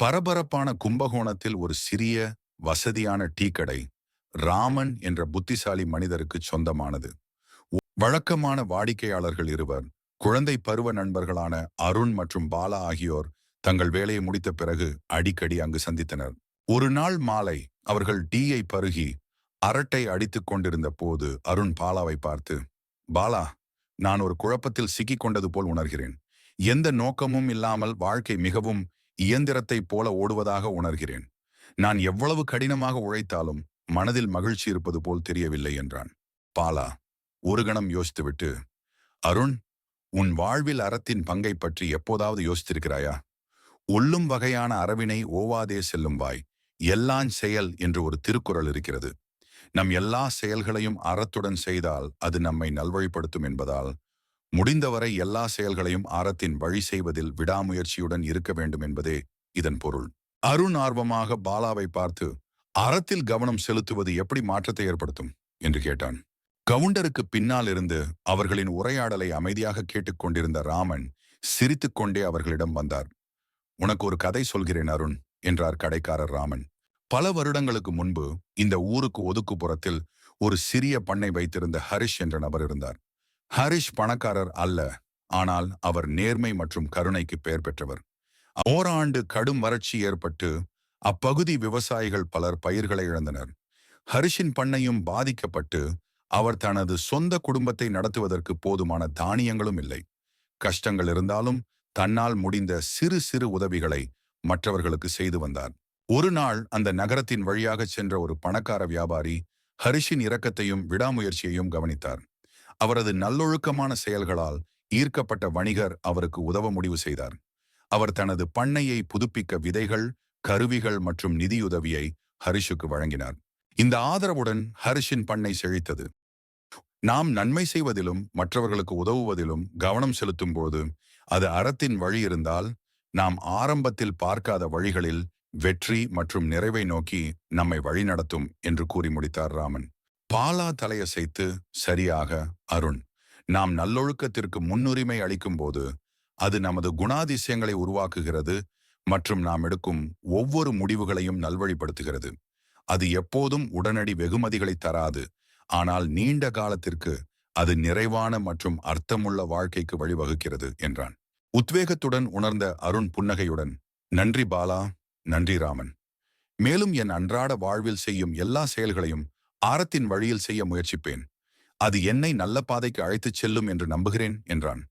பரபரப்பான கும்பகோணத்தில் ஒரு சிறிய வசதியான டீ கடை ராமன் என்ற புத்திசாலி மனிதருக்கு சொந்தமானது. வழக்கமான வாடிக்கையாளர்கள் இருவர் குழந்தை பருவ நண்பர்களான அருண் மற்றும் பாலா ஆகியோர் தங்கள் வேலையை முடித்த பிறகு அடிக்கடி அங்கு சந்தித்தனர். ஒரு நாள் மாலை அவர்கள் டீயை பருகி அரட்டை அடித்துக் கொண்டிருந்த போது அருண் பாலாவை பார்த்து பாலா நான் ஒரு குழப்பத்தில் சிக்கிக் கொண்டது போல் உணர்கிறேன். எந்த நோக்கமும் இல்லாமல் வாழ்க்கை மிகவும் இயந்திரத்தைப் போல ஓடுவதாக உணர்கிறேன். நான் எவ்வளவு கடினமாக உழைத்தாலும் மனதில் மகிழ்ச்சி இருப்பது போல் தெரியவில்லை என்றான். பாலா ஒரு கணம் யோசித்துவிட்டு அருண் உன் வாழ்வில் அறத்தின் பங்கை பற்றி எப்போதாவது யோசித்திருக்கிறாயா? உள்ளும் வகையான அறவினை ஓவாதே செல்லும் வாய் எல்லான் செயல் என்று ஒரு திருக்குறள் இருக்கிறது. நம் எல்லா செயல்களையும் அறத்துடன் செய்தால் அது நம்மை நல்வழிப்படுத்தும் என்பதால் முடிந்தவரை எல்லா செயல்களையும் அறத்தின் வழி செய்வதில் விடாமுயற்சியுடன் இருக்க வேண்டும் என்பதே இதன் பொருள். அருண் ஆர்வமாக பாலாவை பார்த்து அறத்தில் கவனம் செலுத்துவது எப்படி மாற்றத்தை ஏற்படுத்தும்? என்று கேட்டான். கவுண்டருக்கு பின்னால் இருந்து அவர்களின் உரையாடலை அமைதியாக கேட்டுக்கொண்டிருந்த ராமன் சிரித்துக்கொண்டே அவர்களிடம் வந்தார். உனக்கு ஒரு கதை சொல்கிறேன் அருண் என்றார் கடைக்காரர் ராமன். பல வருடங்களுக்கு முன்பு இந்த ஊருக்கு ஒதுக்குப்புறத்தில் ஒரு சிறிய பண்ணை வைத்திருந்த ஹரிஷ் என்ற நபர் இருந்தார். ஹரிஷ் பணக்காரர் அல்ல ஆனால் அவர் நேர்மை மற்றும் கருணைக்கு பெயர் பெற்றவர். ஓராண்டு கடும் வறட்சி ஏற்பட்டு அப்பகுதி விவசாயிகள் பலர் பயிர்களை இழந்தனர். ஹரிஷின் பண்ணையும் பாதிக்கப்பட்டு அவர் தனது சொந்த குடும்பத்தை நடத்துவதற்கு போதுமான தானியங்களும் இல்லை. கஷ்டங்கள் இருந்தாலும் தன்னால் முடிந்த சிறு சிறு உதவிகளை மற்றவர்களுக்கு செய்து வந்தார். ஒரு நாள் அந்த நகரத்தின் வழியாக சென்ற ஒரு பணக்கார வியாபாரி ஹரிஷின் இரக்கத்தையும் விடாமுயற்சியையும் கவனித்தார். அவரது நல்லொழுக்கமான செயல்களால் ஈர்க்கப்பட்ட வணிகர் அவருக்கு உதவ முடிவு செய்தார். அவர் தனது பண்ணையை புதுப்பிக்க விதைகள் கருவிகள் மற்றும் நிதியுதவியை ஹரிஷுக்கு வழங்கினார். இந்த ஆதரவுடன் ஹரிஷின் பண்ணை செழித்தது. நாம் நன்மை செய்வதிலும் மற்றவர்களுக்கு உதவுவதிலும் கவனம் செலுத்தும் போது அது அறத்தின் வழி இருந்தால் நாம் ஆரம்பத்தில் பார்க்காத வழிகளில் வெற்றி மற்றும் நிறைவை நோக்கி நம்மை வழிநடத்தும் என்று கூறி முடித்தார் ராமன். பாலா தலையசைத்து சரியாக அருண் நாம் நல்லொழுக்கத்திற்கு முன்னுரிமை அளிக்கும் போது அது நமது குணாதிசயங்களை உருவாக்குகிறது மற்றும் நாம் எடுக்கும் ஒவ்வொரு முடிவுகளையும் நல்வழிப்படுத்துகிறது. அது எப்போதும் உடனடி வெகுமதிகளை தராது. ஆனால் நீண்ட காலத்திற்கு அது நிறைவான மற்றும் அர்த்தமுள்ள வாழ்க்கைக்கு வழிவகுக்கிறது என்றான். உத்வேகத்துடன் உணர்ந்த அருண் புன்னகையுடன் நன்றி பாலா நன்றி ராமன். மேலும் என் அன்றாட வாழ்வில் செய்யும் எல்லா செயல்களையும் ஆரத்தின் வழியில் செய்ய முயற்சிப்பேன். அது என்னை நல்ல பாதைக்கு அழைத்துச் செல்லும் என்று நம்புகிறேன் என்றான்.